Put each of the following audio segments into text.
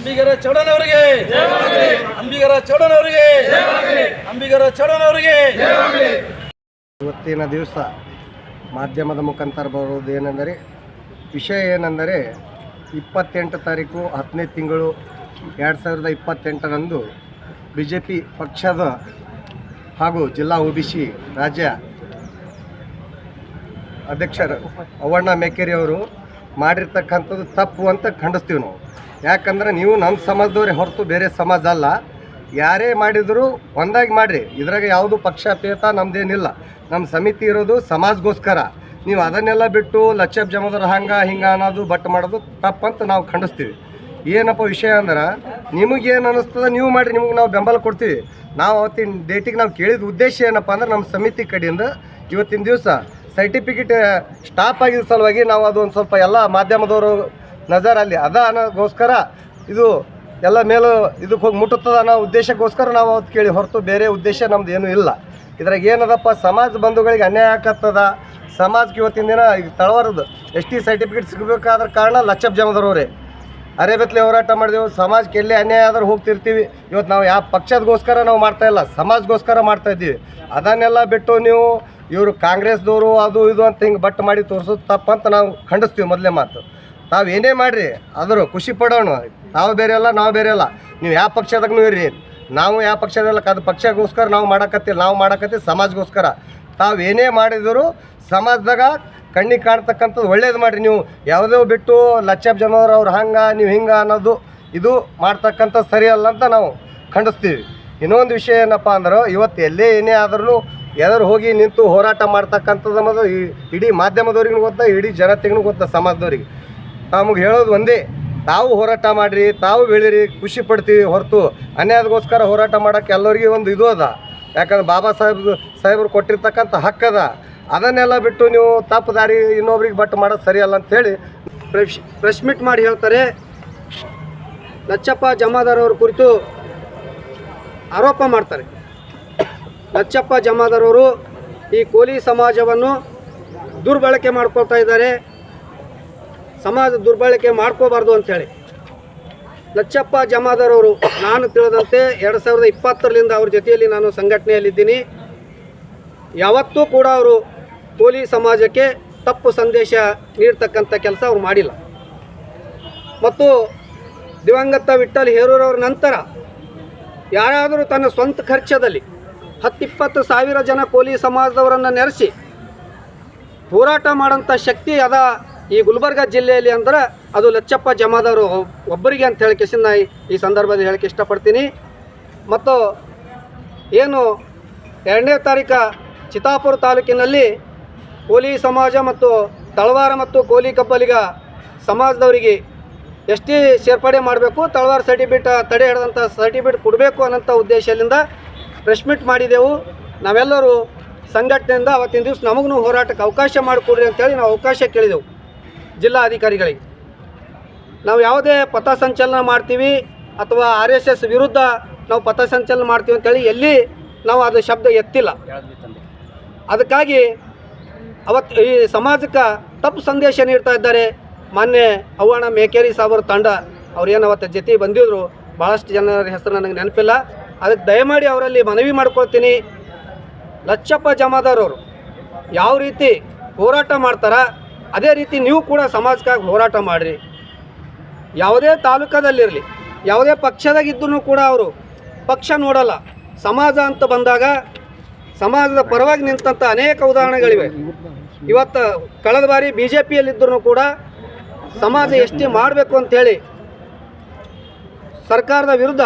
ಅಂಬಿಗರ ಚೌಡನವರಿಗೆ. ಅಂಬಿಗರ ಚೌಡನವರಿಗೆ. ಅಂಬಿಗರ ಚೌಡನವರಿಗೆ. ಇವತ್ತಿನ ದಿವಸ ಮಾಧ್ಯಮದ ಮುಖಾಂತರ ಬರುವುದು ಏನೆಂದರೆ, ವಿಷಯ ಏನೆಂದರೆ ಇಪ್ಪತ್ತೆಂಟು ತಾರೀಕು ಹತ್ತನೇ ತಿಂಗಳು ಎರಡು ಸಾವಿರದ ಇಪ್ಪತ್ತೆಂಟರಂದು ಬಿ ಜೆ ಪಿ ಪಕ್ಷದ ಹಾಗೂ ಜಿಲ್ಲಾ ಒ ರಾಜ್ಯ ಅಧ್ಯಕ್ಷರು ಅವಣ್ಣ ಮೇಕೇರಿ ಅವರು ಮಾಡಿರ್ತಕ್ಕಂಥದ್ದು ತಪ್ಪು ಅಂತ ಖಂಡಿಸ್ತೀವಿ ನಾವು. ಯಾಕಂದ್ರೆ ನೀವು ನಮ್ಮ ಸಮಾಜದವ್ರೆ ಹೊರತು ಬೇರೆ ಸಮಾಜ ಅಲ್ಲ. ಯಾರೇ ಮಾಡಿದರೂ ಒಂದಾಗಿ ಮಾಡಿರಿ. ಇದ್ರಾಗ ಯಾವುದು ಪಕ್ಷಾಪೇತ ನಮ್ದೇನಿಲ್ಲ. ನಮ್ಮ ಸಮಿತಿ ಇರೋದು ಸಮಾಜಗೋಸ್ಕರ. ನೀವು ಅದನ್ನೆಲ್ಲ ಬಿಟ್ಟು ಲಕ್ಷಪ್ ಜಮದ್ರ ಹಂಗೆ, ಹಿಂಗೆ ಅನ್ನೋದು ಬಟ್ ಮಾಡೋದು ತಪ್ಪಂತ ನಾವು ಖಂಡಿಸ್ತೀವಿ. ಏನಪ್ಪ ವಿಷಯ ಅಂದ್ರೆ ನಿಮಗೇನು ಅನ್ನಿಸ್ತದ ನೀವು ಮಾಡಿ ನಿಮಗೆ ನಾವು ಬೆಂಬಲ ಕೊಡ್ತೀವಿ. ನಾವು ಅವತ್ತಿನ ಡೇಟಿಗೆ ನಾವು ಕೇಳಿದ ಉದ್ದೇಶ ಏನಪ್ಪ ಅಂದ್ರೆ ನಮ್ಮ ಸಮಿತಿ ಕಡೆಯಿಂದ ಇವತ್ತಿನ ದಿವಸ ಸರ್ಟಿಫಿಕೇಟ್ ಸ್ಟಾಪ್ ಆಗಿದ್ದ ಸಲುವಾಗಿ ನಾವು ಅದೊಂದು ಸ್ವಲ್ಪ ಎಲ್ಲ ಮಾಧ್ಯಮದವರು ನಜರಲ್ಲಿ. ಅದ ಅನ್ನೋಗೋಸ್ಕರ ಇದು ಎಲ್ಲ ಮೇಲೂ ಇದಕ್ಕೆ ಹೋಗಿ ಮುಟ್ಟುತ್ತದ ಅನ್ನೋ ಉದ್ದೇಶಕ್ಕೋಸ್ಕರ ನಾವು ಅವತ್ತು ಕೇಳಿ ಹೊರತು ಬೇರೆ ಉದ್ದೇಶ ನಮ್ದು ಏನೂ ಇಲ್ಲ. ಇದ್ರಾಗ ಏನದಪ್ಪ, ಸಮಾಜ ಬಂಧುಗಳಿಗೆ ಅನ್ಯಾಯ ಆಗತ್ತದ ಸಮಾಜಕ್ಕೆ ಇವತ್ತಿನ ದಿನ ಈಗ ತಳವಾರದ್ದು ಎಸ್ ಟಿ ಸರ್ಟಿಫಿಕೇಟ್ ಸಿಗಬೇಕಾದ್ರ ಕಾರಣ ಲಚ್ಚಪ್ ಜಮದರವ್ರೆ ಅರೆಬೆತ್ಲೆ ಹೋರಾಟ ಮಾಡಿದೆವು, ಸಮಾಜಕ್ಕೆ ಎಲ್ಲಿ ಅನ್ಯಾಯ ಆದರೂ ಹೋಗ್ತಿರ್ತೀವಿ. ಇವತ್ತು ನಾವು ಯಾವ ಪಕ್ಷದಗೋಸ್ಕರ ನಾವು ಮಾಡ್ತಾ ಇಲ್ಲ, ಸಮಾಜಗೋಸ್ಕರ ಮಾಡ್ತಾ ಇದ್ದೀವಿ. ಅದನ್ನೆಲ್ಲ ಬಿಟ್ಟು ನೀವು ಇವರು ಕಾಂಗ್ರೆಸ್ದವರು, ಅದು ಇದು ಅಂತ ಹಿಂಗೆ ಬಟ್ ಮಾಡಿ ತೋರಿಸೋದು ತಪ್ಪಂತ ನಾವು ಖಂಡಿಸ್ತೀವಿ ಮೊದಲೇ ಮಾತು. ತಾವು ಏನೇ ಮಾಡಿರಿ, ಆದರೂ ಖುಷಿ ಪಡೋಣ ತಾವು ಬೇರೆ ಅಲ್ಲ ನಾವು ಬೇರೆ ಅಲ್ಲ ನೀವು ಯಾವ ಪಕ್ಷದಾಗೂ ಇರ್ರಿ. ನಾವು ಯಾವ ಪಕ್ಷದಲ್ಲ, ಅದು ಪಕ್ಷಗೋಸ್ಕರ ನಾವು ಮಾಡಕತ್ತಿಲ್ಲ ನಾವು ಮಾಡಕತ್ತೀವಿ ಸಮಾಜಗೋಸ್ಕರ. ತಾವು ಏನೇ ಮಾಡಿದರೂ ಸಮಾಜದಾಗ ಕಣ್ಣಿಗೆ ಕಾಣ್ತಕ್ಕಂಥದ್ದು ಒಳ್ಳೇದು ಮಾಡಿರಿ ನೀವು. ಯಾವುದೋ ಬಿಟ್ಟು ಲಕ್ಷಾಪ್ ಜನವರು ಅವ್ರು ಹಂಗೆ, ನೀವು ಹಿಂಗೆ ಅನ್ನೋದು ಇದು ಮಾಡ್ತಕ್ಕಂಥದ್ದು ಸರಿ ಅಲ್ಲ ಅಂತ ನಾವು ಖಂಡಿಸ್ತೀವಿ. ಇನ್ನೊಂದು ವಿಷಯ ಏನಪ್ಪ ಅಂದ್ರೆ, ಇವತ್ತು ಎಲ್ಲೇ ಏನೇ ಆದ್ರೂ ಎದುರು ಹೋಗಿ ನಿಂತು ಹೋರಾಟ ಮಾಡ್ತಕ್ಕಂಥದ್ದು ಅನ್ನೋದು ಇಡೀ ಮಾಧ್ಯಮದವ್ರಿಗೂ ಗೊತ್ತಾ, ಇಡೀ ಜನತೆಗೂ ಗೊತ್ತಾ, ಸಮಾಜದವ್ರಿಗೆ. ನಮಗೆ ಹೇಳೋದು ಒಂದೇ. ತಾವು ಹೋರಾಟ ಮಾಡಿರಿ, ತಾವು ಬೆಳೀರಿ, ಖುಷಿ ಪಡ್ತೀವಿ ಹೊರತು. ಅನ್ಯಾಯದಗೋಸ್ಕರ ಹೋರಾಟ ಮಾಡೋಕ್ಕೆ ಎಲ್ಲರಿಗೂ ಒಂದು ಇದು ಅದ. ಯಾಕಂದ್ರೆ ಬಾಬಾ ಸಾಹೇಬ್, ಸಾಹೇಬರು ಕೊಟ್ಟಿರ್ತಕ್ಕಂಥ ಹಕ್ಕದ ಅದನ್ನೆಲ್ಲ ಬಿಟ್ಟು ನೀವು ತಪ್ಪು ದಾರಿ ಇನ್ನೊಬ್ರಿಗೆ ಬಟ್ ಮಾಡೋದು ಸರಿಯಲ್ಲ ಅಂತೇಳಿ ಪ್ರೆಶ್ ಪ್ರೆಸ್ ಮೀಟ್ ಮಾಡಿ ಹೇಳ್ತಾರೆ. ಲಚ್ಚಪ್ಪ ಜಮಾದಾರ್ ಅವ್ರ ಕುರಿತು ಆರೋಪ ಮಾಡ್ತಾರೆ. ಲಚ್ಚಪ್ಪ ಜಮಾದಾರ್ ಅವರು ಈ ಕೋಲಿ ಸಮಾಜವನ್ನು ದುರ್ಬಳಕೆ ಮಾಡ್ಕೊಳ್ತಾ ಇದ್ದಾರೆ. ಸಮಾಜ ದುರ್ಬಳಕೆ ಮಾಡ್ಕೋಬಾರ್ದು ಅಂಥೇಳಿ ಲಚ್ಚಪ್ಪ ಜಮಾದಾರ್ ಅವರು, ನಾನು ತಿಳಿದಂತೆ ಎರಡು ಸಾವಿರದ ಇಪ್ಪತ್ತರಲ್ಲಿಂದ ಅವ್ರ ಜೊತೆಯಲ್ಲಿ ನಾನು ಸಂಘಟನೆಯಲ್ಲಿದ್ದೀನಿ. ಯಾವತ್ತೂ ಕೂಡ ಅವರು ಕೋಲಿ ಸಮಾಜಕ್ಕೆ ತಪ್ಪು ಸಂದೇಶ ನೀಡ್ತಕ್ಕಂಥ ಕೆಲಸ ಅವ್ರು ಮಾಡಿಲ್ಲ. ಮತ್ತು ದಿವಂಗತ ವಿಠಲ್ ಹೇರೂರವ್ರ ನಂತರ ಯಾರಾದರೂ ತನ್ನ ಸ್ವಂತ ಖರ್ಚದಲ್ಲಿ ಹತ್ತಿಪ್ಪತ್ತು ಸಾವಿರ ಜನ ಕೋಲಿ ಸಮಾಜದವರನ್ನು ನೆರೆಸಿ ಹೋರಾಟ ಮಾಡೋಂಥ ಶಕ್ತಿ ಅದ ಈ ಗುಲ್ಬರ್ಗ ಜಿಲ್ಲೆಯಲ್ಲಿ ಅಂದ್ರೆ ಅದು ಲಚ್ಚಪ್ಪ ಜಮಾದವರು ಒಬ್ಬರಿಗೆ ಅಂತ ಹೇಳಿ ನಾ ಈ- ಈ ಸಂದರ್ಭದಲ್ಲಿ ಹೇಳಕ್ಕೆ ಇಷ್ಟಪಡ್ತೀನಿ. ಮತ್ತು ಏನು ಎರಡನೇ ತಾರೀಕ ಚಿತ್ತಾಪುರ ತಾಲೂಕಿನಲ್ಲಿ ಕೋಲಿ ಸಮಾಜ ಮತ್ತು ತಳವಾರ ಮತ್ತು ಕೋಲಿ ಕಬ್ಬಲಿಗ ಸಮಾಜದವರಿಗೆ ಎಸ್ ಟಿ ಸೇರ್ಪಡೆ ಮಾಡಬೇಕು, ತಳವಾರ ಸರ್ಟಿಫಿಕೇಟ್ ತಡೆ ಹಿಡಿದಂಥ ಸರ್ಟಿಫಿಕೇಟ್ ಕೊಡಬೇಕು ಅನ್ನೋಂಥ ಉದ್ದೇಶದಿಂದ ಪ್ರೆಸ್ ಮೀಟ್ ಮಾಡಿದೆವು. ನಾವೆಲ್ಲರೂ ಸಂಘಟನೆಯಿಂದ ಅವತ್ತಿನ ದಿವಸ ನಮಗೂ ಹೋರಾಟಕ್ಕೆ ಅವಕಾಶ ಮಾಡಿಕೊಡ್ರಿ ಅಂತೇಳಿ ನಾವು ಅವಕಾಶ ಕೇಳಿದೆವು. ಜಿಲ್ಲಾ ಅಧಿಕಾರಿಗಳಿಗೆ ನಾವು ಯಾವುದೇ ಪಥಸಂಚಲನ ಮಾಡ್ತೀವಿ ಅಥವಾ ಆರ್ ಎಸ್ ಎಸ್ ವಿರುದ್ಧ ನಾವು ಪಥಸಂಚಲನ ಮಾಡ್ತೀವಿ ಅಂತೇಳಿ ಎಲ್ಲಿ ನಾವು ಅದು ಶಬ್ದ ಎತ್ತಿಲ್ಲ. ಅದಕ್ಕಾಗಿ ಅವತ್ತು ಈ ಸಮಾಜಕ್ಕೆ ತಪ್ಪು ಸಂದೇಶ ನೀಡ್ತಾ ಇದ್ದಾರೆ. ಮೊನ್ನೆ ಅವ್ವಣ್ಣ ಮೇಕೇರಿ ಸಾಬರ್ ತಂಡ, ಅವ್ರೇನು ಅವತ್ತು ಜೊತೆ ಬಂದಿದ್ರು ಭಾಳಷ್ಟು ಜನರ ಹೆಸರು ನನಗೆ ನೆನಪಿಲ್ಲ. ಅದಕ್ಕೆ ದಯಮಾಡಿ ಅವರಲ್ಲಿ ಮನವಿ ಮಾಡ್ಕೊಳ್ತೀನಿ. ಲಚ್ಚಪ್ಪ ಜಮಾದಾರವರು ಯಾವ ರೀತಿ ಹೋರಾಟ ಮಾಡ್ತಾರ ಅದೇ ರೀತಿ ನೀವು ಕೂಡ ಸಮಾಜಕ್ಕಾಗಿ ಹೋರಾಟ ಮಾಡಿರಿ. ಯಾವುದೇ ತಾಲೂಕದಲ್ಲಿರಲಿ, ಯಾವುದೇ ಪಕ್ಷದಾಗಿದ್ದೂ ಕೂಡ ಅವರು ಪಕ್ಷ ನೋಡಲ್ಲ. ಸಮಾಜ ಅಂತ ಬಂದಾಗ ಸಮಾಜದ ಪರವಾಗಿ ನಿಂತಂಥ ಅನೇಕ ಉದಾಹರಣೆಗಳಿವೆ. ಇವತ್ತು ಕಳೆದ ಬಾರಿ ಬಿ ಜೆ ಪಿಯಲ್ಲಿದ್ದರೂ ಕೂಡ ಸಮಾಜ ಎಷ್ಟೇ ಮಾಡಬೇಕು ಅಂಥೇಳಿ ಸರ್ಕಾರದ ವಿರುದ್ಧ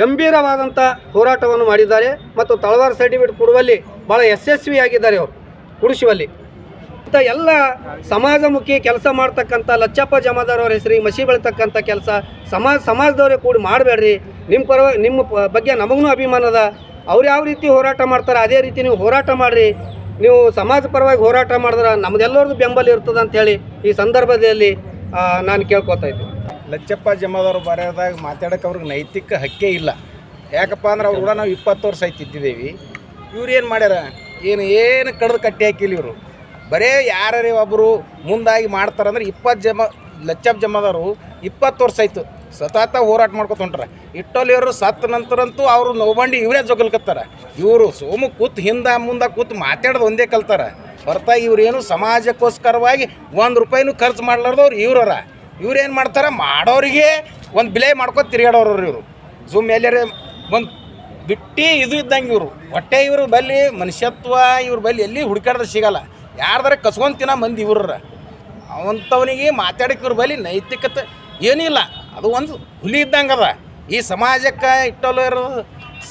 ಗಂಭೀರವಾದಂಥ ಹೋರಾಟವನ್ನು ಮಾಡಿದ್ದಾರೆ. ಮತ್ತು ತಳವಾರ ಸರ್ಟಿಫಿಕೇಟ್ ಕೊಡುವಲ್ಲಿ ಭಾಳ ಯಶಸ್ವಿಯಾಗಿದ್ದಾರೆ ಅವರು, ಕೊಡಿಸುವಲ್ಲಿ. ಎಲ್ಲ ಸಮಾಜಮುಖಿ ಕೆಲಸ ಮಾಡ್ತಕ್ಕಂಥ ಲಚ್ಚಪ್ಪ ಜಮಾದಾರ್ ಅವ್ರ ಹೆಸರಿಗೆ ಮಸಿ ಬೆಳತಕ್ಕಂಥ ಕೆಲಸ ಸಮಾಜ, ಸಮಾಜದವರೇ ಕೂಡಿ ಮಾಡಬೇಡ್ರಿ. ನಿಮ್ಮ ಪರವಾಗಿ ನಿಮ್ಮ ಬಗ್ಗೆ ನಮಗೂ ಅಭಿಮಾನ ಅದ. ಅವ್ರು ಯಾವ ರೀತಿ ಹೋರಾಟ ಮಾಡ್ತಾರೆ, ಅದೇ ರೀತಿ ನೀವು ಹೋರಾಟ ಮಾಡಿರಿ. ನೀವು ಸಮಾಜ ಪರವಾಗಿ ಹೋರಾಟ ಮಾಡಿದ್ರೆ ನಮ್ದೆಲ್ಲರದ್ದು ಬೆಂಬಲ ಇರ್ತದೆ ಹೇಳಿ ಈ ಸಂದರ್ಭದಲ್ಲಿ ನಾನು ಕೇಳ್ಕೊತಾ ಇದ್ದೀನಿ. ಲಚ್ಚಪ್ಪ ಜಮಾದವ್ರು ಬರೆಯೋದಾಗ ಮಾತಾಡೋಕೆ ಅವ್ರಿಗೆ ನೈತಿಕ ಹಕ್ಕೇ ಇಲ್ಲ. ಯಾಕಪ್ಪ ಅಂದ್ರೆ ಅವ್ರು ಕೂಡ ನಾವು ಇಪ್ಪತ್ತು ವರ್ಷ ಆಯ್ತು ಇದ್ದಿದ್ದೇವೆ ಇವ್ರು ಏನು ಮಾಡ್ಯಾರ? ಏನು ಏನು ಕಡ್ದು ಕಟ್ಟಿ ಹಾಕಿಲ್ಲ ಇವರು. ಬರೇ ಯಾರೇ ಒಬ್ಬರು ಮುಂದಾಗಿ ಮಾಡ್ತಾರಂದ್ರೆ ಇಪ್ಪತ್ತು ಜಮ ಲಚ್ಚಪ್ ಜಮದವರು ಇಪ್ಪತ್ತು ವರ್ಷ ಆಯಿತು. ಸತತ ಹೋರಾಟ ಮಾಡ್ಕೊತ ಇಟ್ಟೋಲಿಯವರು ಸತ್ತ ನಂತರಂತೂ ಅವರು ನೋಬಂಡಿ ಇವರೇ ಜೊಗಲ್ಕತ್ತಾರ ಇವರು ಸೋಮು ಕೂತ್ ಹಿಂದ ಮುಂದೆ ಕೂತ್ ಮಾತಾಡೋದು ಒಂದೇ ಕಲ್ತಾರೆ. ಬರ್ತಾ ಇವ್ರೇನು ಸಮಾಜಕ್ಕೋಸ್ಕರವಾಗಿ ಒಂದು ರೂಪಾಯಿನೂ ಖರ್ಚು ಮಾಡ್ಲಾರ್ದವ್ರು ಇವ್ರರ. ಇವ್ರೇನು ಮಾಡ್ತಾರೆ? ಮಾಡೋರಿಗೆ ಒಂದು ಬೆಲೆ ಮಾಡ್ಕೊತ ತಿರುಗಾಡೋರು ಇವರು. ಝೂಮ್ ಎಲ್ಲರ ಒಂದು ಬಿಟ್ಟು ಇದು ಇದ್ದಂಗೆ ಇವರು. ಹೊಟ್ಟೆ ಇವರು ಬಲ್ಲಿ ಮನುಷ್ಯತ್ವ ಇವ್ರ ಬಲ್ಲಿ ಎಲ್ಲಿ ಹುಡುಕಾಡ್ದ್ರೆ ಸಿಗಲ್ಲ. ಯಾರ್ದಾರ ಕಸ್ಕೊಂತಿನ ಮಂದಿ ಇವ್ರ ಅವಂಥವನಿಗೆ ಮಾತಾಡಕ್ಕೆ ಬಲಿ ನೈತಿಕತೆ ಏನಿಲ್ಲ. ಅದು ಒಂದು ಹುಲಿ ಇದ್ದಂಗೆ ಅದ. ಈ ಸಮಾಜಕ್ಕೆ ಇಟ್ಟೋಲರು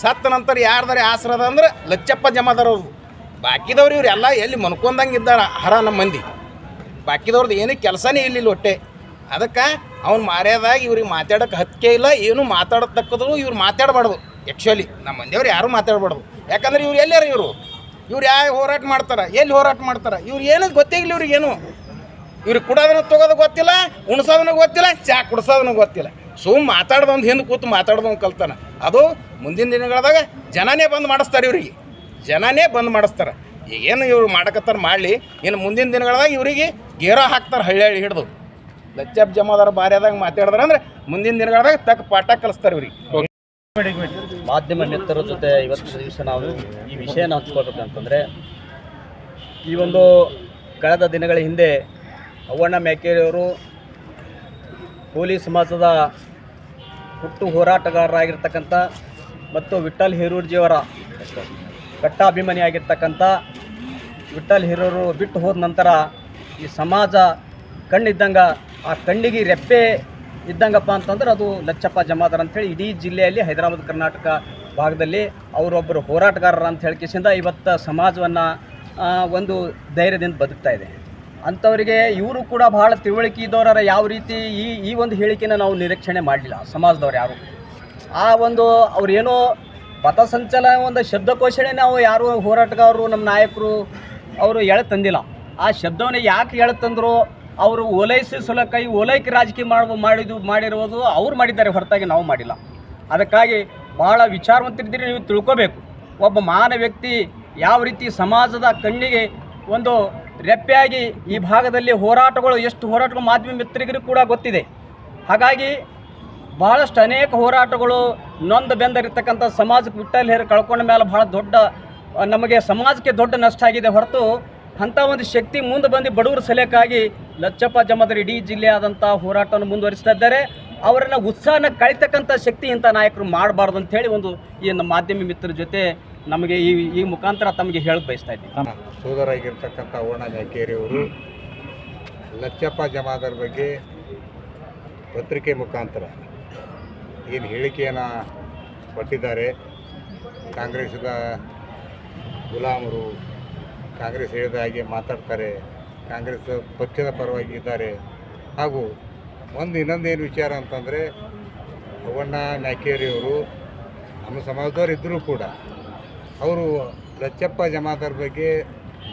ಸತ್ತ ನಂತರ ಯಾರ್ದಾರ ಆಸರದ ಅದ ಅಂದ್ರೆ ಲಚ್ಚಪ್ಪ ಜಮಾದಾರವ್ರು ಬಾಕಿದವ್ರು ಇವ್ರು ಎಲ್ಲ ಮನ್ಕೊಂಡಂಗೆ ಇದ್ದಾರ ಹರ ನಮ್ಮ ಮಂದಿ. ಬಾಕಿದವ್ರದ್ದು ಏನೂ ಕೆಲಸನೇ ಇಲ್ಲ ಒಟ್ಟೆ. ಅದಕ್ಕೆ ಅವ್ನು ಮಾರ್ಯಾದಾಗ ಇವ್ರಿಗೆ ಮಾತಾಡೋಕೆ ಹತ್ತಿಕೆ ಇಲ್ಲ, ಏನು ಮಾತಾಡತಕ್ಕದ್ರು ಇವ್ರು ಮಾತಾಡಬಾರ್ದು. ಆ್ಯಕ್ಚುಲಿ ನಮ್ಮ ಮಂದಿಯವ್ರು ಯಾರೂ ಮಾತಾಡಬಾರ್ದು. ಯಾಕಂದ್ರೆ ಇವ್ರು ಎಲ್ಲಾರು ಇವರು? ಇವ್ರು ಯಾವ ಹೋರಾಟ ಮಾಡ್ತಾರೆ, ಎಲ್ಲಿ ಹೋರಾಟ ಮಾಡ್ತಾರೆ, ಇವ್ರು ಏನು ಗೊತ್ತಿಲ್ಲ ಇವ್ರಿಗೇನು ಇವ್ರಿಗೆ ಕುಡೋದನ್ನ ತೊಗೋದು ಗೊತ್ತಿಲ್ಲ ಉಣ್ಸೋದನ್ನ ಗೊತ್ತಿಲ್ಲ, ಚಾ ಕುಡ್ಸೋದನ್ನ ಗೊತ್ತಿಲ್ಲ. ಸುಮ್ ಮಾತಾಡ್ದೊಂದು ಹಿಂದೆ ಕೂತು ಮಾತಾಡ್ದೊಂದು ಕಲ್ತಾನ. ಅದು ಮುಂದಿನ ದಿನಗಳದಾಗ ಜನನೇ ಬಂದ್ ಮಾಡಿಸ್ತಾರೆ ಇವ್ರಿಗೆ. ಜನನೇ ಬಂದ್ ಮಾಡಿಸ್ತಾರೆ. ಏನು ಇವ್ರು ಮಾಡಕತ್ತಾರ ಮಾಡಲಿ, ಇನ್ನು ಮುಂದಿನ ದಿನಗಳದಾಗ ಇವರಿಗೆ ಗೇರೋ ಹಾಕ್ತಾರೆ ಹಳ್ಳಿ ಹಳ್ಳಿ ಹಿಡ್ದು. ಲಚ್ಚಪ್ ಜಮಾದಾರ ಬಾರ್ಯಾದಾಗ ಮಾತಾಡಿದ್ರೆ ಅಂದ್ರೆ ಮುಂದಿನ ದಿನಗಳದಾಗ ತಕ್ಕ ಪಾಠ ಕಲಿಸ್ತಾರೆ ಇವ್ರಿಗೆ. ಮಾಧ್ಯಮ ಮಿತ್ರರ ಜೊತೆ ಇವತ್ತಿನ ದಿವಸ ನಾವು ಈ ವಿಷಯನ ಹಂಚ್ಕೋಬೇಕಂತಂದರೆ ಈ ಒಂದು ಕಳೆದ ದಿನಗಳ ಹಿಂದೆ ಅವ್ವಣ್ಣ ಮೇಕೆರೆಯವರು ಪೊಲೀಸ್ ಸಮಾಜದ ಹುಟ್ಟು ಹೋರಾಟಗಾರರಾಗಿರ್ತಕ್ಕಂಥ ಮತ್ತು ವಿಠಲ್ ಹಿರೂರ್ಜಿಯವರ ಕಟ್ಟಾಭಿಮಾನಿಯಾಗಿರ್ತಕ್ಕಂಥ ವಿಠಲ್ ಹಿರೂರು ಬಿಟ್ಟು ಹೋದ ನಂತರ ಈ ಸಮಾಜ ಕಣ್ಣಿದ್ದಂಗೆ ಆ ಕಣ್ಣಿಗೆ ರೆಪ್ಪೆ ಇದ್ದಂಗಪ್ಪ ಅಂತಂದ್ರೆ ಅದು ಲಚ್ಚಪ್ಪ ಜಮಾದಾರ್ ಅಂತೇಳಿ ಇಡೀ ಜಿಲ್ಲೆಯಲ್ಲಿ ಹೈದರಾಬಾದ್, ಕರ್ನಾಟಕ ಭಾಗದಲ್ಲಿ ಅವರೊಬ್ಬರು ಹೋರಾಟಗಾರರು ಅಂತ ಹೇಳಿಕೆಸಿಂದ ಇವತ್ತು ಸಮಾಜವನ್ನು ಒಂದು ಧೈರ್ಯದಿಂದ ಬದುಕ್ತಾ ಇದೆ. ಅಂಥವರಿಗೆ ಇವರು ಕೂಡ ಬಹಳ ತಿಳುವಳಿಕೆ ಇದ್ದವರ ಯಾವ ರೀತಿ ಈ ಈ ಒಂದು ಹೇಳಿಕೆನ ನಾವು ನಿರೀಕ್ಷಣೆ ಮಾಡಲಿಲ್ಲ, ಸಮಾಜದವ್ರು ಯಾರು. ಆ ಒಂದು ಅವ್ರೇನೋ ಪಥಸಂಚಲ ಒಂದು ಶಬ್ದಕೋಶನೇ ನಾವು ಯಾರು ಹೋರಾಟಗಾರರು, ನಮ್ಮ ನಾಯಕರು, ಅವರು ಎಳೆ ತಂದಿಲ್ಲ ಆ ಶಬ್ದವನ್ನ ಯಾಕೆ ಎಳೆ ತಂದರು ಅವರು ಓಲೈಸಿ ಸುಲಕೈ, ಓಲೈಕೆ ರಾಜಕೀಯ ಮಾಡ ಮಾಡಿದ್ದು ಮಾಡಿರುವುದು ಅವ್ರು ಮಾಡಿದ್ದಾರೆ, ಹೊರತಾಗಿ ನಾವು ಮಾಡಿಲ್ಲ. ಅದಕ್ಕಾಗಿ ಭಾಳ ವಿಚಾರವಂತರಿದ್ದೀರಿ, ನೀವು ತಿಳ್ಕೋಬೇಕು. ಒಬ್ಬ ಮಾನ ವ್ಯಕ್ತಿ ಯಾವ ರೀತಿ ಸಮಾಜದ ಕಣ್ಣಿಗೆ ಒಂದು ರೆಪ್ಪೆಯಾಗಿ ಈ ಭಾಗದಲ್ಲಿ ಹೋರಾಟಗಳು, ಎಷ್ಟು ಹೋರಾಟಗಳು ಮಾಧ್ಯಮ ಮಿತ್ರರಿಗೂ ಕೂಡ ಗೊತ್ತಿದೆ. ಹಾಗಾಗಿ ಭಾಳಷ್ಟು ಅನೇಕ ಹೋರಾಟಗಳು ನೊಂದ ಬೆಂದರಿರ್ತಕ್ಕಂಥ ಸಮಾಜಕ್ಕೆ ವಿಟ್ಟಲ್ಲಿ ಹೇರಿ ಕಳ್ಕೊಂಡ ಮೇಲೆ ಭಾಳ ದೊಡ್ಡ, ನಮಗೆ ಸಮಾಜಕ್ಕೆ ದೊಡ್ಡ ನಷ್ಟ ಆಗಿದೆ ಹೊರತು ಅಂಥ ಒಂದು ಶಕ್ತಿ ಮುಂದೆ ಬಂದು ಬಡವರ ಸಲಕ್ಕಾಗಿ ಲಚ್ಚಪ್ಪ ಜಮದರ್ ಇಡೀ ಜಿಲ್ಲೆಯಾದಂಥ ಹೋರಾಟವನ್ನು ಮುಂದುವರಿಸ್ತಾ ಇದ್ದಾರೆ. ಅವರನ್ನು ಉತ್ಸಾಹನ ಕಳಿತಕ್ಕಂಥ ಶಕ್ತಿ ಇಂಥ ನಾಯಕರು ಮಾಡಬಾರ್ದು ಅಂತೇಳಿ ಒಂದು ಈ ನಮ್ಮ ಮಾಧ್ಯಮ ಮಿತ್ರರ ಜೊತೆ ನಮಗೆ ಈ ಈ ಮುಖಾಂತರ ತಮಗೆ ಹೇಳಕ್ಕೆ ಬಯಸ್ತಾ ಇದ್ದೀನಿ ಸೋದರಾಗಿರ್ತಕ್ಕಂಥ ಓಣ ಅವರು ಲಚ್ಚಪ್ಪ ಜಮಾದರ್ ಬಗ್ಗೆ ಪತ್ರಿಕೆ ಮುಖಾಂತರ ಏನು ಹೇಳಿಕೆಯನ್ನು ಕೊಟ್ಟಿದ್ದಾರೆ. ಕಾಂಗ್ರೆಸ್ದ ಗುಲಾಮರು ಕಾಂಗ್ರೆಸ್ ಹೇಳಿದ ಹಾಗೆ ಮಾತಾಡ್ತಾರೆ. ಕಾಂಗ್ರೆಸ್ ಪಕ್ಷದ ಪರವಾಗಿ ಇದ್ದಾರೆ. ಹಾಗೂ ಒಂದು ಇನ್ನೊಂದೇನು ವಿಚಾರ ಅಂತಂದರೆ ಅವಣ್ಣ ನ್ಯಾಕೇರಿಯವರು ನಮ್ಮ ಸಮಾಜದವ್ರು ಇದ್ದರೂ ಕೂಡ ಅವರು ಲಚ್ಚಪ್ಪ ಜಮಾದಾರ್ ಬಗ್ಗೆ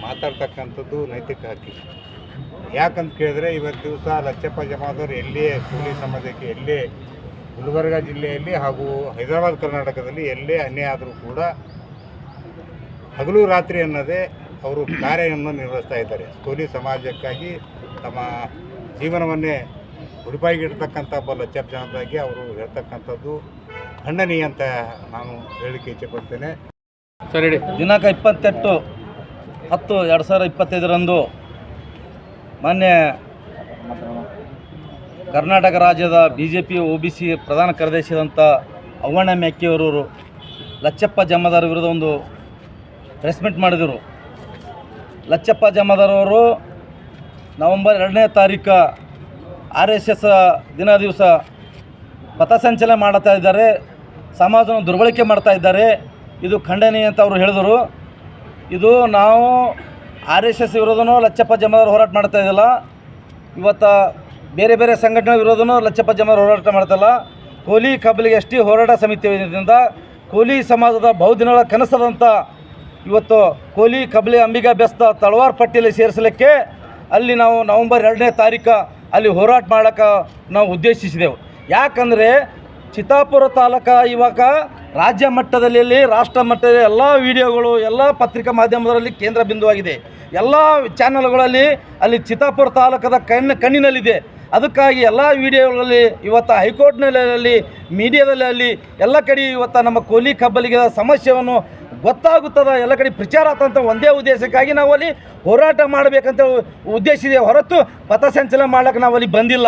ಮಾತಾಡ್ತಕ್ಕಂಥದ್ದು ನೈತಿಕ ಹಕ್ಕಿ. ಯಾಕಂತ ಕೇಳಿದ್ರೆ ಇವತ್ತು ದಿವಸ ಲಚ್ಚಪ್ಪ ಜಮಾದವ್ರು ಎಲ್ಲೇ ಕೂಲಿ ಸಮಾಜಕ್ಕೆ ಎಲ್ಲೇ ಗುಲ್ಬರ್ಗ ಜಿಲ್ಲೆಯಲ್ಲಿ ಹಾಗೂ ಹೈದರಾಬಾದ್ ಕರ್ನಾಟಕದಲ್ಲಿ ಎಲ್ಲೇ ಅನ್ಯಾಯ ಆದರೂ ಕೂಡ ಹಗಲು ರಾತ್ರಿ ಅನ್ನೋದೇ ಅವರು ಕಾರ್ಯವನ್ನು ನಿರ್ವಹಿಸ್ತಾ ಇದ್ದಾರೆ. ಕೂಲಿ ಸಮಾಜಕ್ಕಾಗಿ ತಮ್ಮ ಜೀವನವನ್ನೇ ಉಡುಪಾಗಿಡ್ತಕ್ಕಂಥ ಒಬ್ಬ ಲಚ್ಚಪ್ಪ ಜಮಾದಾರ್ಗೆ ಅವರು ಹೇಳ್ತಕ್ಕಂಥದ್ದು ಖಂಡನೀಯ ಅಂತ ನಾನು ಹೇಳಲಿಕ್ಕೆ ಇಚ್ಛೆಪಡ್ತೇನೆ ದಿನಾಂಕ ಇಪ್ಪತ್ತೆಂಟು ಹತ್ತು ಎರಡು ಸಾವಿರದ ಇಪ್ಪತ್ತೈದರಂದು ಮಾನ್ಯ ಕರ್ನಾಟಕ ರಾಜ್ಯದ B J P O B C ಪ್ರಧಾನ ಕಾರ್ಯದರ್ಶಿಯಾದಂಥ ಅವ್ವಣ್ಣ ಮ್ಯಾಕಿಯವರು ಲಚ್ಚಪ್ಪ ಜಮ್ಮದಾರ ವಿರುದ್ಧ ಒಂದು ಪ್ರೆಸ್ ಮೀಟ್ ಮಾಡಿದರು. ಲಚ್ಚಪ್ಪ ಜಮದಾರವರು ನವಂಬರ್ ಎರಡನೇ ತಾರೀಕು ಆರ್ ಎಸ್ ಎಸ್ ದಿನ ದಿವಸ ಪಥಸಂಚಲನ ಮಾಡ್ತಾ ಇದ್ದಾರೆ. ಸಮಾಜವನ್ನು ದುರ್ಬಳಕೆ ಮಾಡ್ತಾ ಇದ್ದಾರೆ. ಇದು ಖಂಡನೀಯ ಅಂತ ಅವರು ಹೇಳಿದರು. ಇದು ನಾವು ಆರ್ ಎಸ್ ಎಸ್ ವಿರೋಧನೂ ಲಚ್ಚಪ್ಪ ಜಮಾದಾರ್ ಹೋರಾಟ ಮಾಡ್ತಾ ಇದ್ದಿಲ್ಲ. ಇವತ್ತು ಬೇರೆ ಬೇರೆ ಸಂಘಟನೆ ವಿರೋಧನೂ ಲಚ್ಚಪ್ಪ ಜಮಾದಾರ್ ಹೋರಾಟ ಮಾಡ್ತಾಯಿಲ್ಲ ಕೋಲಿ ಕಬಲಿಗೆ ಎಷ್ಟೇ ಹೋರಾಟ ಸಮಿತಿಯಿಂದ ಕೋಲಿ ಸಮಾಜದ ಬಹುದಿನಗಳ ಕನಸದಂಥ ಇವತ್ತು ಕೋಲಿ, ಕಬಲಿ, ಅಂಬಿಗ, ಬೆಸ್ತ ತಳವಾರ್ ಪಟ್ಟಿಯಲ್ಲಿ ಸೇರಿಸಲಿಕ್ಕೆ ಅಲ್ಲಿ ನಾವು ನವಂಬರ್ ಎರಡನೇ ತಾರೀಕು ಅಲ್ಲಿ ಹೋರಾಟ ಮಾಡೋಕೆ ನಾವು ಉದ್ದೇಶಿಸಿದೆವು. ಯಾಕಂದರೆ ಚಿತ್ತಾಪುರ ತಾಲೂಕ ಇವಾಗ ರಾಜ್ಯ ಮಟ್ಟದಲ್ಲಿ ರಾಷ್ಟ್ರ ಮಟ್ಟದಲ್ಲಿ ಎಲ್ಲ ವಿಡಿಯೋಗಳು, ಎಲ್ಲ ಪತ್ರಿಕಾ ಮಾಧ್ಯಮದಲ್ಲಿ ಕೇಂದ್ರ ಬಿಂದುವಾಗಿದೆ. ಎಲ್ಲ ಚಾನಲ್ಗಳಲ್ಲಿ ಅಲ್ಲಿ ಚಿತ್ತಾಪುರ ತಾಲೂಕದ ಕಣ್ಣು, ಕಣ್ಣಿನಲ್ಲಿದೆ. ಅದಕ್ಕಾಗಿ ಎಲ್ಲ ವಿಡಿಯೋಗಳಲ್ಲಿ ಇವತ್ತು ಹೈಕೋರ್ಟ್ನಲ್ಲಿ ಮೀಡಿಯಾದಲ್ಲಿ ಅಲ್ಲಿ ಎಲ್ಲ ಕಡೆ ಇವತ್ತು ನಮ್ಮ ಕೋಲಿ ಕಬ್ಬಲಿಗೆ ಸಮಸ್ಯೆಯನ್ನು ಗೊತ್ತಾಗುತ್ತದೆ? ಎಲ್ಲ ಕಡೆ ಪ್ರಚಾರ ಆತಂತ ಒಂದೇ ಉದ್ದೇಶಕ್ಕಾಗಿ ನಾವು ಅಲ್ಲಿ ಹೋರಾಟ ಮಾಡಬೇಕಂತ ಉದ್ದೇಶ ಇದೆ ಹೊರತು ಪಥಸಂಚಲನ ಮಾಡ್ಲಿಕ್ಕೆ ನಾವು ಅಲ್ಲಿ ಬಂದಿಲ್ಲ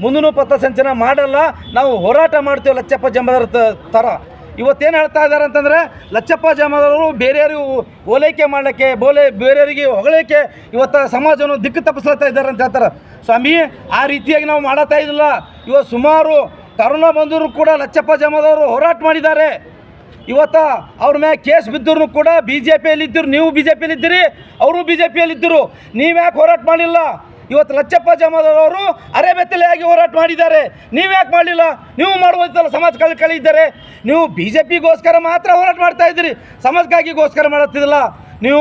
ಮುಂದೂ ಪಥಸಂಚಲನ ಮಾಡಲ್ಲ. ನಾವು ಹೋರಾಟ ಮಾಡ್ತೇವೆ ಲಚ್ಚಪ್ಪ ಜಮದಾರ ತ- ಥರ ಇವತ್ತೇನು ಹೇಳ್ತಾ ಇದ್ದಾರೆ ಅಂತಂದರೆ, ಲಚ್ಚಪ್ಪ ಜಮದವರು ಬೇರೆಯವ್ರಿಗೆ ಓಲೈಕೆ ಮಾಡೋಕ್ಕೆ ಬೋಲೆ, ಬೇರೆಯವರಿಗೆ ಹೊಗಳಿಕೆ ಇವತ್ತು ಸಮಾಜವನ್ನು ದಿಕ್ಕು ತಪ್ಪಿಸ್ಲತ್ತಾ ಇದ್ದಾರೆ ಅಂತ ಹೇಳ್ತಾರೆ. ಸ್ವಾಮಿ, ಆ ರೀತಿಯಾಗಿ ನಾವು ಮಾಡತ್ತಾ ಇದ್ದಿಲ್ಲ. ಇವತ್ತು ಸುಮಾರು ಕರೋನಾ ಬಂದರೂ ಕೂಡ ಲಚ್ಚಪ್ಪ ಜಮದವರು ಹೋರಾಟ ಮಾಡಿದ್ದಾರೆ. ಇವತ್ತು ಅವ್ರ ಮ್ಯಾಗ ಕೇಸ್ ಬಿದ್ದರೂ ಕೂಡ ಬಿ ಜೆ ಪಿಯಲ್ಲಿದ್ದರು ನೀವು ಬಿ ಜೆ ಪಿಯಲ್ಲಿದ್ದೀರಿ ಅವರು ಬಿ ಜೆ ಪಿಯಲ್ಲಿದ್ದರು ನೀವು ಯಾಕೆ ಹೋರಾಟ ಮಾಡಲಿಲ್ಲ? ಇವತ್ತು ಲಚ್ಚಪ್ಪ ಜಮಾದವರು ಅರೆಬೆತ್ತಲೆಯಾಗಿ ಹೋರಾಟ ಮಾಡಿದ್ದಾರೆ. ನೀವು ಯಾಕೆ ಮಾಡಲಿಲ್ಲ? ನೀವು ಮಾಡುವಂತಲ್ಲ ಸಮಾಜ ಕಳಿ ಕಳೀತಾರೆ ನೀವು ಬಿ ಜೆ ಪಿಗೋಸ್ಕರ ಮಾತ್ರ ಹೋರಾಟ ಮಾಡ್ತಾ ಇದ್ದೀರಿ. ಸಮಾಜಕ್ಕಾಗಿಗೋಸ್ಕರ ಮಾಡತ್ತಿದಿಲ್ಲ ನೀವು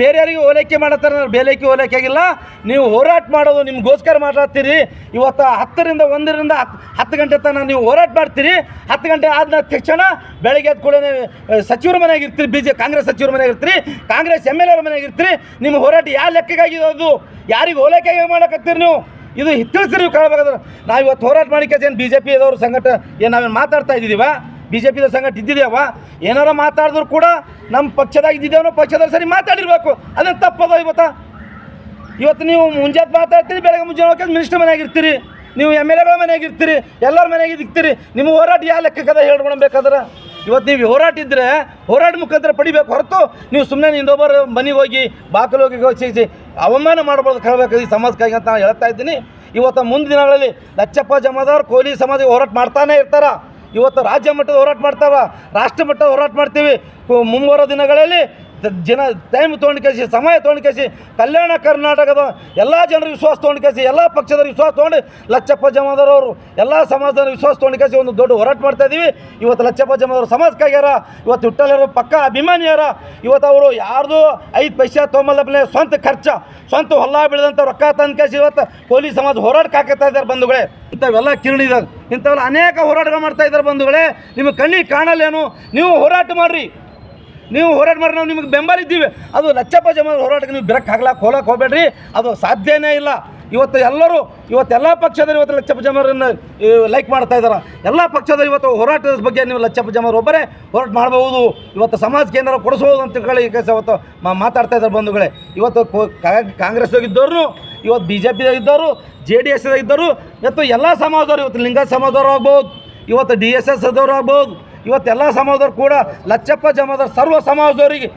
ಬೇರೆಯವರಿಗೆ ಓಲೈಕೆ ಮಾಡತ್ತಾರೆ ಬೇಲೈಕೆ ಓಲೈಕೆ ಆಗಿಲ್ಲ. ನೀವು ಹೋರಾಟ ಮಾಡೋದು ನಿಮಗೋಸ್ಕರ ಮಾತಾಡ್ತೀರಿ. ಇವತ್ತು ಹತ್ತರಿಂದ ಒಂದರಿಂದ ಹತ್ತು ಹತ್ತು ಗಂಟೆ ತನಕ ನೀವು ಹೋರಾಟ ಮಾಡ್ತೀರಿ. ಹತ್ತು ಗಂಟೆ ಆದ ತಕ್ಷಣ ಬೆಳಗ್ಗೆ ಎದ್ದ ಕೂಡ ಸಚಿವರ ಮನೆಯಾಗ ಇರ್ತೀರಿ ಬಿ ಜೆ ಕಾಂಗ್ರೆಸ್ ಸಚಿವರ ಮನೆಯಾಗ ಇರ್ತೀರಿ, ಕಾಂಗ್ರೆಸ್ ಎಂ ಎಲ್ ಎರ ಮನೆಯಾಗ ಇರ್ತೀರಿ. ನಿಮ್ಮ ಹೋರಾಟ ಯಾವ ಲೆಕ್ಕಕ್ಕಾಗಿ ಅದು? ಯಾರಿಗೆ ಓಲೈಕೆ ಮಾಡಕತ್ತೀರಿ ನೀವು? ಇದು ತಿಳಿಸ್ರಿ ನೀವು ಕೇಳಬೇಕಾದ್ರೆ. ನಾವು ಇವತ್ತು ಹೋರಾಟ ಮಾಡಿಕೆ ಬಿ ಜೆ ಪಿದವ್ರ ಸಂಘಟ ಏನು ನಾವೇನು ಮಾತಾಡ್ತಾ ಇದ್ದೀವ? ಬಿ ಜೆ ಪಿದ ಸಂಘಟ ಇದ್ದಿದ್ದೇವ ಏನಾರ ಮಾತಾಡಿದ್ರು ಕೂಡ ನಮ್ಮ ಪಕ್ಷದಾಗ ಇದ್ದಿದ್ದೇವನೋ ಪಕ್ಷದಾಗ ಸರಿ ಮಾತಾಡಿರ್ಬೇಕು. ಅದೇನು ತಪ್ಪದ ಇವತ್ತ? ಇವತ್ತು ನೀವು ಮುಂಜಾತ್ ಮಾತಾಡ್ತೀರಿ, ಬೆಳಗ್ಗೆ ಮುಂಜಾನೆ ಹೋಗಿ ಮಿನಿಸ್ಟರ್ ಮನೆಯಾಗ ಇರ್ತೀರಿ. ನೀವು ಎಂ ಎಲ್ ಎಗಳ ಮನೆಯಾಗ ಇರ್ತೀರಿ, ಎಲ್ಲರ ಮನೆಯಾಗ ಇರ್ತೀರಿ. ನಿಮ್ಮ ಹೋರಾಟ ಯಾವ ಲೆಕ್ಕಕ್ಕದ ಹೇಳ್ಕೊಳ್ಬೇಕಾದ್ರೆ ಇವತ್ತು ನೀವು ಹೋರಾಟ ಇದ್ದರೆ ಹೋರಾಟ ಮುಖಾಂತರ ಪಡಿಬೇಕು. ಹೊರತು ನೀವು ಸುಮ್ಮನೆ ಇನ್ನೊಬ್ಬರ ಮನೆಗೆ ಹೋಗಿ, ಬಾಕಲು ಹೋಗಿ ಘೋಷಿಸಿ ಅವಮಾನ ಮಾಡ್ಬೋದು ಕೇಳಬೇಕು ಈ ಸಮಾಜಕ್ಕಾಗಿ ಅಂತ ನಾನು ಹೇಳ್ತಾ ಇದ್ದೀನಿ. ಇವತ್ತು ಮುಂದಿನ ದಿನಗಳಲ್ಲಿ ಲಚ್ಚಪ್ಪ ಜಮಾದಾರ್ ಕೊಹ್ಲಿ ಸಮಾಜ ಹೋರಾಟ ಮಾಡ್ತಾನೆ ಇರ್ತಾರ. ಇವತ್ತು ರಾಜ್ಯ ಮಟ್ಟದ ಹೋರಾಟ ಮಾಡ್ತಾವ ರಾಷ್ಟ್ರ ಮಟ್ಟದ ಹೋರಾಟ ಮಾಡ್ತೀವಿ. ಮುಂಬರೋ ದಿನಗಳಲ್ಲಿ ಜನ ಟೈಮ್ ತೊಗೊಂಡು ಸಮಯ ತೊಗೊಂಡು ಕೇಸಿ ಕಲ್ಯಾಣ ಕರ್ನಾಟಕದ ಎಲ್ಲ ಜನರ ವಿಶ್ವಾಸ ತೊಗೊಂಡು ಕೇಸಿ ಎಲ್ಲ ಪಕ್ಷದ ವಿಶ್ವಾಸ ತೊಗೊಂಡು ಲಚ್ಚಪ್ಪ ಜಮಾದರವರು ಎಲ್ಲ ಸಮಾಜದ ವಿಶ್ವಾಸ ತೊಗೊಂಡು ಕೇಸಿ ಒಂದು ದೊಡ್ಡ ಹೋರಾಟ ಮಾಡ್ತಾ ಇದ್ದೀವಿ ಇವತ್ತು ಲಚ್ಚಪ್ಪ ಜಮಾದವರು ಸಮಾಜಕ್ಕಾಗ್ಯಾರ, ಇವತ್ತು ಹುಟ್ಟಲ್ಯಾರ ಪಕ್ಕ ಅಭಿಮಾನಿಯಾರ, ಇವತ್ತು ಅವರು ಯಾರ್ದು ಐದು ಪೈಸೆ ತೊಂಬಲ್ಲೇ ಸ್ವಂತ ಖರ್ಚ, ಸ್ವಂತ ಹೊಲ ಬೆಳೆದಂಥ ರೊಕ್ಕ ತಂದು ಇವತ್ತು ಕೋಲಿ ಸಮಾಜ ಹೋರಾಟಕ್ಕೆ ಹಾಕತ್ತಾ ಇದ್ದಾರೆ ಬಂಧುಗಳೇ. ಇಂಥವೆಲ್ಲ ಕಿರಣಿದಾಗ, ಇಂಥವೆಲ್ಲ ಅನೇಕ ಹೋರಾಟಗಳು ಮಾಡ್ತಾ ಇದ್ದಾರೆ ಬಂಧುಗಳೇ. ನಿಮಗೆ ಕಣ್ಣಿಗೆ ಕಾಣಲ್ಲೇನು? ನೀವು ಹೋರಾಟ ಮಾಡಿರಿ. ನೀವು ಹೋರಾಟ ಮಾಡಿ ನಾವು ನಿಮಗೆ ಬೆಂಬಲ ಇದ್ದೀವಿ. ಅದು ಲಚ್ಚಪ್ಪ ಜಮ ಹೋರಾಟಕ್ಕೆ ನೀವು ಬೆರಕ್ಕೆ ಹಾಕ್ಲಾಕೆ ಹೋಲಕ್ಕೆ ಹೋಗಬೇಡ್ರಿ. ಅದು ಸಾಧ್ಯನೇ ಇಲ್ಲ. ಇವತ್ತು ಎಲ್ಲರೂ, ಇವತ್ತು ಎಲ್ಲ ಪಕ್ಷದವರು ಇವತ್ತು ಲಚ್ಚಪ್ಪ ಜಮರನ್ನು ಲೈಕ್ ಮಾಡ್ತಾ ಇದ್ದಾರೆ ಎಲ್ಲ ಪಕ್ಷದವರು ಇವತ್ತು ಹೋರಾಟದ ಬಗ್ಗೆ ನೀವು ಲಚ್ಚಪ್ಪ ಜಮರು ಒಬ್ಬರೇ ಹೋರಾಟ ಮಾಡಬಹುದು. ಇವತ್ತು ಸಮಾಜಕ್ಕೆ ಏನಾರು ಕೊಡಿಸ್ಬೋದು ಅಂತ ತಿಳ್ಕೊಳ್ಳಿ. ಇವತ್ತು ಮಾತಾಡ್ತಾ ಇದ್ದಾರೆ ಬಂಧುಗಳೇ. ಇವತ್ತು ಕಾಂಗ್ರೆಸ್ ಹೋಗಿದ್ದವರು, ಇವತ್ತು ಬಿ ಜೆ ಪಿದಾಗಿದ್ದವರು ಜೆ ಡಿ ಎಸ್ ಇದ್ದವರು ಇವತ್ತು ಎಲ್ಲ ಸಮಾಜದವರು ಇವತ್ತು ಲಿಂಗ ಸಮಾಜದವರು ಆಗ್ಬೋದು ಇವತ್ತು ಡಿ ಎಸ್ ಎಸ್ ಆಗ್ಬೋದು ಇವತ್ತೆಲ್ಲ ಸಮಾಜದವ್ರು ಕೂಡ ಲಚ್ಚಪ್ಪ ಜಮಾದವ್ರು ಸರ್ವ ಸಮಾಜದವರಿಗೆ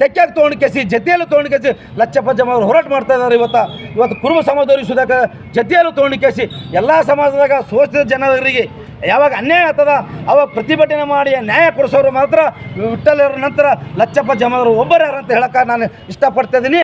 ತೆಕ್ಕಾಗಿ ತೊಗೊಂಡು ಕೆಸಿ, ಜೊತೆಯಲ್ಲೂ ತೊಗೊಂಡು ಕೆಸಿ ಲಚ್ಚಪ್ಪ ಜಮಾದವ್ರು ಹೋರಾಟ ಮಾಡ್ತಾ ಇದ್ದಾರೆ ಇವತ್ತು. ಇವತ್ತು ಕುರುಬ ಸಮಾಜದವ್ರಿಗೆ ಸುಧಾಕ ಜತೆಯಲ್ಲೂ ತೊಗೊಂಡು ಕೆಸಿ ಎಲ್ಲ ಸಮಾಜದಾಗ ಶೋಷಿತ ಜನರಿಗೆ ಯಾವಾಗ ಅನ್ಯಾಯ ಆಗ್ತದ ಅವಾಗ ಪ್ರತಿಭಟನೆ ಮಾಡಿ ನ್ಯಾಯ ಕೊಡಿಸೋರು ಮಾತ್ರ ವಿಠ್ಠಲರ ನಂತರ ಲಚ್ಚಪ್ಪ ಜಮಾದಾರ್ ಒಬ್ಬರು ಯಾರು ಅಂತ ಹೇಳಕ್ಕೆ ನಾನು ಇಷ್ಟಪಡ್ತಾ ಇದ್ದೀನಿ.